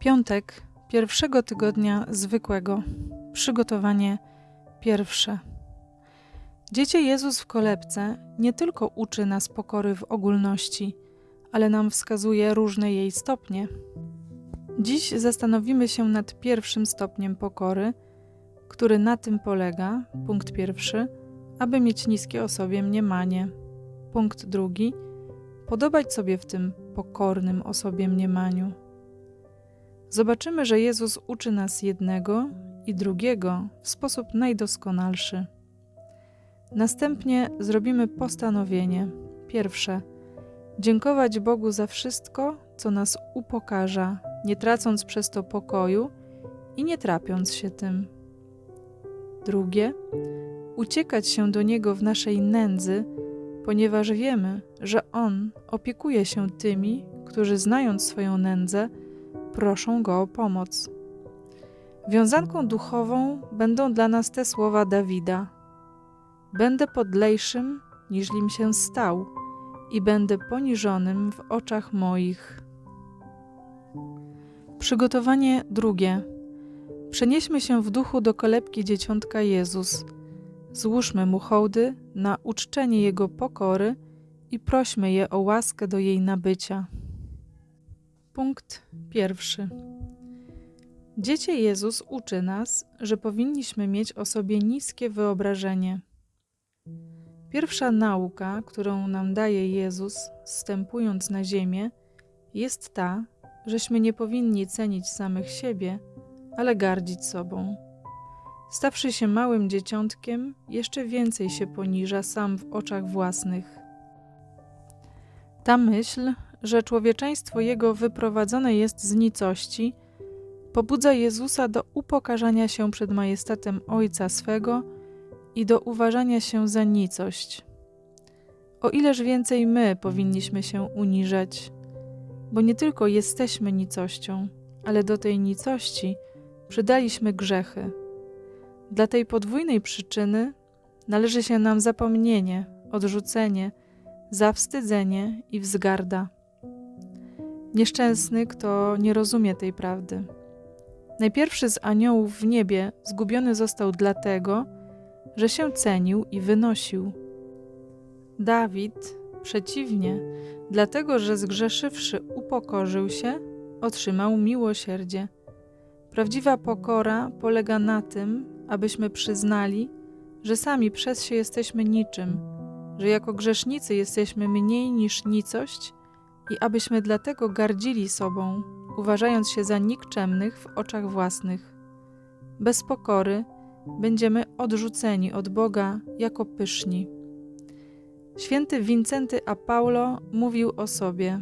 Piątek pierwszego tygodnia zwykłego. Przygotowanie pierwsze. Dziecię Jezus w kolebce nie tylko uczy nas pokory w ogólności, ale nam wskazuje różne jej stopnie. Dziś zastanowimy się nad pierwszym stopniem pokory, który na tym polega, punkt pierwszy, aby mieć niskie o sobie mniemanie. Punkt drugi, podobać sobie w tym pokornym o sobie mniemaniu. Zobaczymy, że Jezus uczy nas jednego i drugiego w sposób najdoskonalszy. Następnie zrobimy postanowienie. Pierwsze: dziękować Bogu za wszystko, co nas upokarza, nie tracąc przez to pokoju i nie trapiąc się tym. Drugie: uciekać się do Niego w naszej nędzy, ponieważ wiemy, że On opiekuje się tymi, którzy znając swoją nędzę, proszą Go o pomoc. Wiązanką duchową będą dla nas te słowa Dawida: Będę podlejszym, niżlim się stał, i będę poniżonym w oczach moich. Przygotowanie drugie. Przenieśmy się w duchu do kolebki dzieciątka Jezus. Złóżmy mu hołdy na uczczenie Jego pokory i prośmy je o łaskę do jej nabycia. Punkt pierwszy. Dziecię Jezus uczy nas, że powinniśmy mieć o sobie niskie wyobrażenie. Pierwsza nauka, którą nam daje Jezus, wstępując na ziemię, jest ta, żeśmy nie powinni cenić samych siebie, ale gardzić sobą. Stawszy się małym dzieciątkiem, jeszcze więcej się poniża sam w oczach własnych. Ta myśl że człowieczeństwo jego wyprowadzone jest z nicości, pobudza Jezusa do upokarzania się przed majestatem Ojca swego i do uważania się za nicość. O ileż więcej my powinniśmy się uniżać, bo nie tylko jesteśmy nicością, ale do tej nicości przydaliśmy grzechy. Dla tej podwójnej przyczyny należy się nam zapomnienie, odrzucenie, zawstydzenie i wzgarda. Nieszczęsny, kto nie rozumie tej prawdy. Najpierwszy z aniołów w niebie zgubiony został dlatego, że się cenił i wynosił. Dawid, przeciwnie, dlatego że zgrzeszywszy upokorzył się, otrzymał miłosierdzie. Prawdziwa pokora polega na tym, abyśmy przyznali, że sami przez się jesteśmy niczym, że jako grzesznicy jesteśmy mniej niż nicość i abyśmy dlatego gardzili sobą, uważając się za nikczemnych w oczach własnych. Bez pokory będziemy odrzuceni od Boga jako pyszni. Święty Wincenty a Paulo mówił o sobie: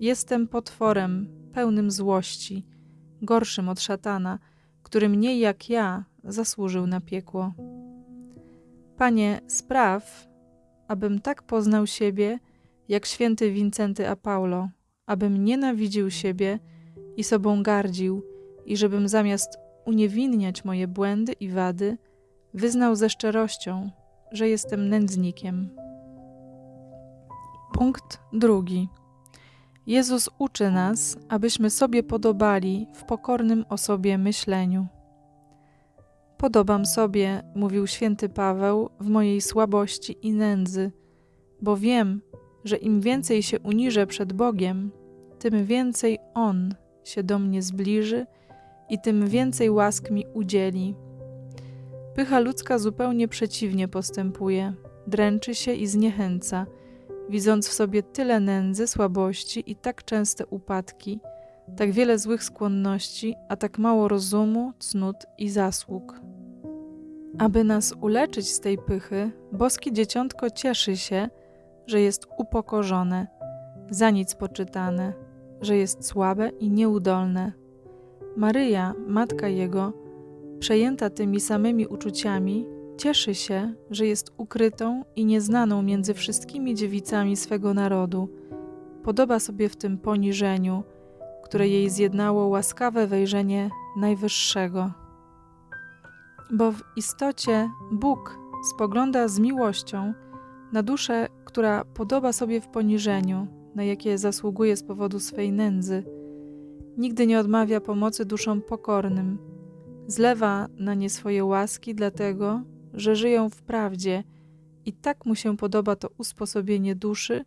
Jestem potworem pełnym złości, gorszym od szatana, który mniej jak ja zasłużył na piekło. Panie, spraw, abym tak poznał siebie, jak święty Wincenty a Paulo, abym nienawidził siebie i sobą gardził, i żebym zamiast uniewinniać moje błędy i wady, wyznał ze szczerością, że jestem nędznikiem. Punkt drugi. Jezus uczy nas, abyśmy sobie podobali w pokornym o sobie myśleniu. Podobam sobie, mówił święty Paweł, w mojej słabości i nędzy, bo wiem, że im więcej się uniżę przed Bogiem, tym więcej On się do mnie zbliży i tym więcej łask mi udzieli. Pycha ludzka zupełnie przeciwnie postępuje, dręczy się i zniechęca, widząc w sobie tyle nędzy, słabości i tak częste upadki, tak wiele złych skłonności, a tak mało rozumu, cnót i zasług. Aby nas uleczyć z tej pychy, boskie dzieciątko cieszy się, że jest upokorzone, za nic poczytane, że jest słabe i nieudolne. Maryja, matka jego, przejęta tymi samymi uczuciami, cieszy się, że jest ukrytą i nieznaną między wszystkimi dziewicami swego narodu. Podoba sobie w tym poniżeniu, które jej zjednało łaskawe wejrzenie Najwyższego. Bo w istocie Bóg spogląda z miłością na duszę, która podoba sobie w poniżeniu, na jakie zasługuje z powodu swej nędzy. Nigdy nie odmawia pomocy duszom pokornym. Zlewa na nie swoje łaski, dlatego, że żyją w prawdzie i tak mu się podoba to usposobienie duszy,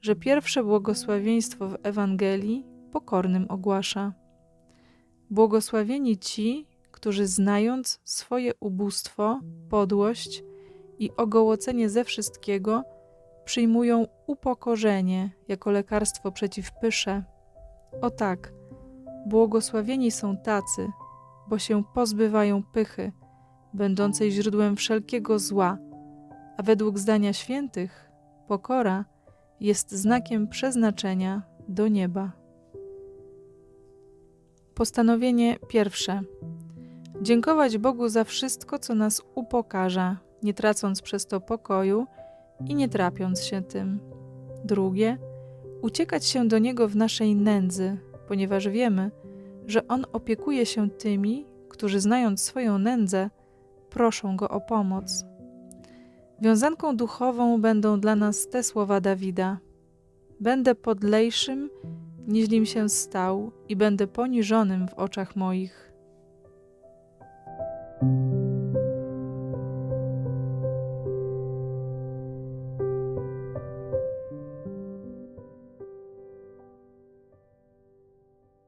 że pierwsze błogosławieństwo w Ewangelii pokornym ogłasza. Błogosławieni ci, którzy znając swoje ubóstwo, podłość i ogołocenie ze wszystkiego, przyjmują upokorzenie jako lekarstwo przeciw pysze. O tak, błogosławieni są tacy, bo się pozbywają pychy, będącej źródłem wszelkiego zła, a według zdania świętych pokora jest znakiem przeznaczenia do nieba. Postanowienie pierwsze. Dziękować Bogu za wszystko, co nas upokarza, nie tracąc przez to pokoju i nie trapiąc się tym. Drugie. Uciekać się do Niego w naszej nędzy, ponieważ wiemy, że On opiekuje się tymi, którzy znając swoją nędzę, proszą Go o pomoc. Wiązanką duchową będą dla nas te słowa Dawida: Będę podlejszym, niźlim się stał, i będę poniżonym w oczach moich.